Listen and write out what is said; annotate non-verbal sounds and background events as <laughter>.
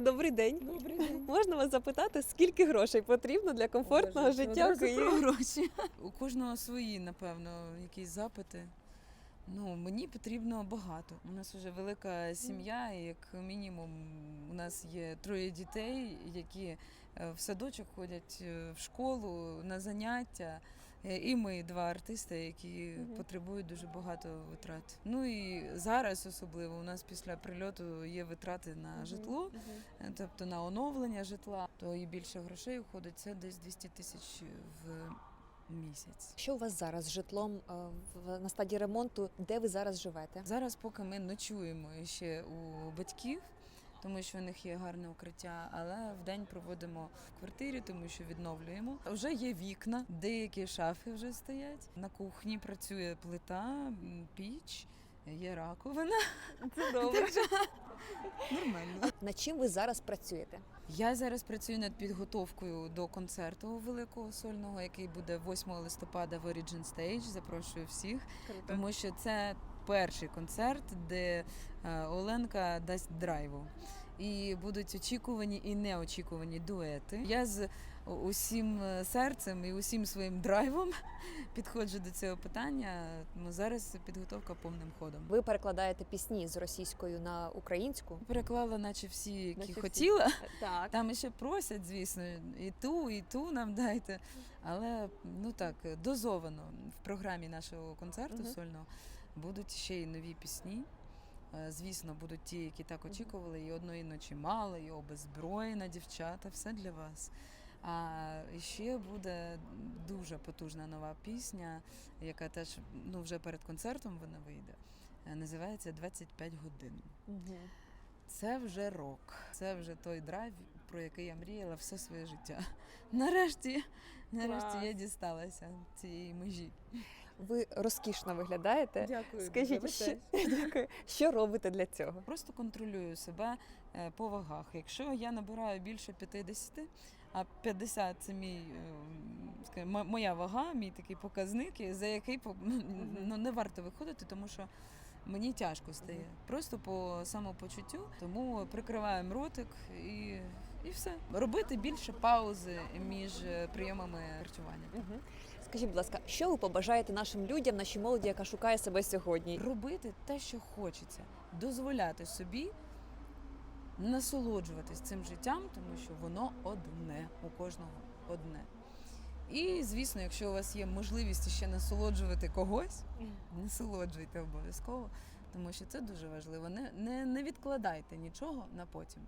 Добрий день. Добрий день. Можна вас запитати, скільки грошей потрібно для комфортного життя в Києві? гроші. <laughs> У кожного свої, напевно, якісь запити. Ну, мені потрібно багато. У нас вже велика сім'я, і як мінімум у нас є троє дітей, які е, в садочок ходять е, в школу на заняття. Е, І ми два артисти, які Мгм. потребують дуже багато витрат. Ну і зараз особливо у нас після прильоту є витрати на житло. Е, тобто на оновлення житла, то і більше грошей уходить. Це десь 200 тисяч в місяць. Що у вас зараз з житлом е, на стадії ремонту? Де ви зараз живете? Зараз, поки ми ночуємо ще у батьків. Тому що у них є гарне укриття, але в день проводимо в квартирі, тому що відновлюємо. Вже є вікна, деякі шафи вже стоять. На кухні працює плита, піч, є раковина. <laughs> Це добре. <laughs> Нормально. Над чим ви зараз працюєте? Я зараз працюю над підготовкою до концерту великого сольного, який буде 8 листопада в Origin Stage. Запрошую всіх, тому що це перший концерт, де е, Оленка дасть драйву. І будуть очікувані і неочікувані дуети. Я з усім е, серцем і усім своїм драйвом <laughs> підходжу до цього питання. Тому зараз підготовка повним ходом. Ви перекладаєте пісні з російською на українську? Переклала, наче всі, які Наче всі. хотіла. <laughs> Так. Там ще просять, звісно, і ту, і ту нам дайте. Але ну так, дозовано в програмі нашого концерту Мгм. сольного будуть ще й нові пісні. Е, Звісно, будуть ті, які так очікували, і одної ночі мало, і обезброєна дівчата, все для вас. А ще буде дуже потужна нова пісня, яка теж ну, вже перед концертом вона вийде. Е, Називається 25 годин. Це вже рок. Це вже той драйв, про який я мріяла все своє життя. Нарешті, нарешті Клас. я дісталася цієї межі. Ви розкішно виглядаєте. Дякую. Скажіть, що, <laughs> дякую. що робите для цього? Просто контролюю себе е, по вагах. Якщо я набираю більше 50, а 50 це мій е, скажімо, моя вага, мій такий показник, за який по- ну, не варто виходити, тому що. Мені тяжко стає. Просто по самопочуттю. Тому прикриваємо ротик і, і все. Робити більше паузи між е, прийомами харчування. Скажіть, будь ласка, що ви побажаєте нашим людям, нашій молоді, яка шукає себе сьогодні? Робити те, що хочеться, дозволяти собі насолоджуватись цим життям, тому що воно одне у кожного одне. І звісно, якщо у вас є можливість ще насолоджувати когось, насолоджуйте обов'язково, тому що це дуже важливо. Не, не, не відкладайте нічого на потім.